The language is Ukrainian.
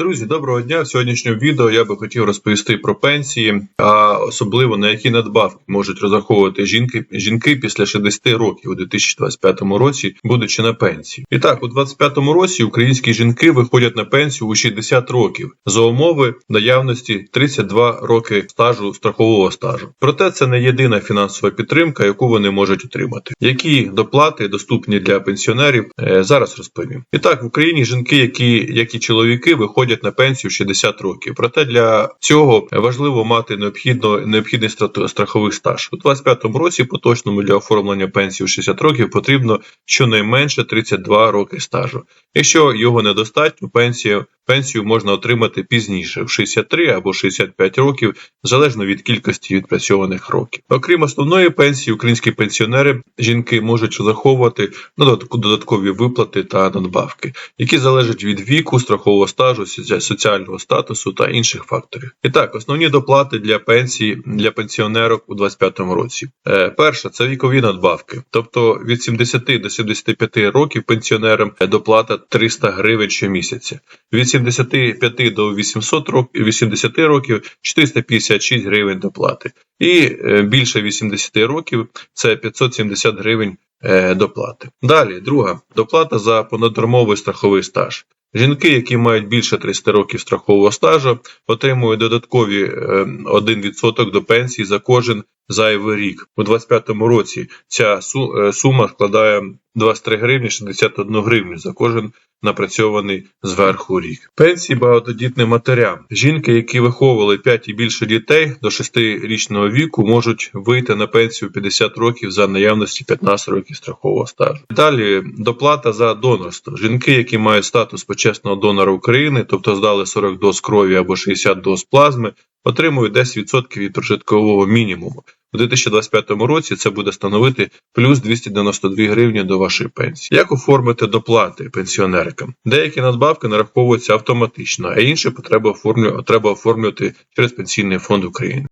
Друзі, доброго дня! В сьогоднішньому відео я би хотів розповісти про пенсії, а особливо на які надбавки можуть розраховувати жінки, жінки після 60 років у 2025 році, будучи на пенсії. І так, у 2025 році українські жінки виходять на пенсію у 60 років за умови наявності 32 роки стажу страхового стажу. Проте це не єдина фінансова підтримка, яку вони можуть отримати. Які доплати доступні для пенсіонерів, е, зараз розповім. І так, в Україні жінки, які як і чоловіки, виходять на пенсію 60 років. Проте для цього важливо мати необхідно необхідний страховий стаж. У 25-му році поточному для оформлення пенсії в 60 років потрібно щонайменше 32 роки стажу. Якщо його недостатньо, пенсія пенсію можна отримати пізніше в 63 або 65 років, залежно від кількості відпрацьованих років. Окрім основної пенсії, українські пенсіонери жінки можуть додатку- додаткові виплати та надбавки, які залежать від віку, страхового стажу, соціального статусу та інших факторів. І так, основні доплати для пенсії для пенсіонерок у 2025 році. Е, перше це вікові надбавки, тобто від 70 до 75 років пенсіонерам доплата 300 гривень щомісяця. Від 75 до 800 років, 80 років 456 гривень доплати. І е, більше 80 років це 570 гривень е, доплати. Далі, друга доплата за понаднормовий страховий стаж. Жінки, які мають більше 300 років страхового стажу, отримують додаткові е, 1% до пенсії за кожен зайвий рік. У 2025 році ця е, сума складає 23 гривні 61 гривню за кожен напрацьований зверху рік. Пенсії багатодітним матерям. Жінки, які виховували 5 і більше дітей до 6-річного віку, можуть вийти на пенсію в 50 років за наявності 15 років страхового стажу. Далі доплата за донорство. Жінки, які мають статус почесного донора України, тобто здали 40 доз крові або 60 доз плазми, отримують 10% від прожиткового мінімуму. У 2025 році це буде становити плюс 292 гривні до вашої пенсії. Як оформити доплати пенсіонеркам? Деякі надбавки нараховуються автоматично, а інші потреби оформлю- треба оформлювати через Пенсійний фонд України.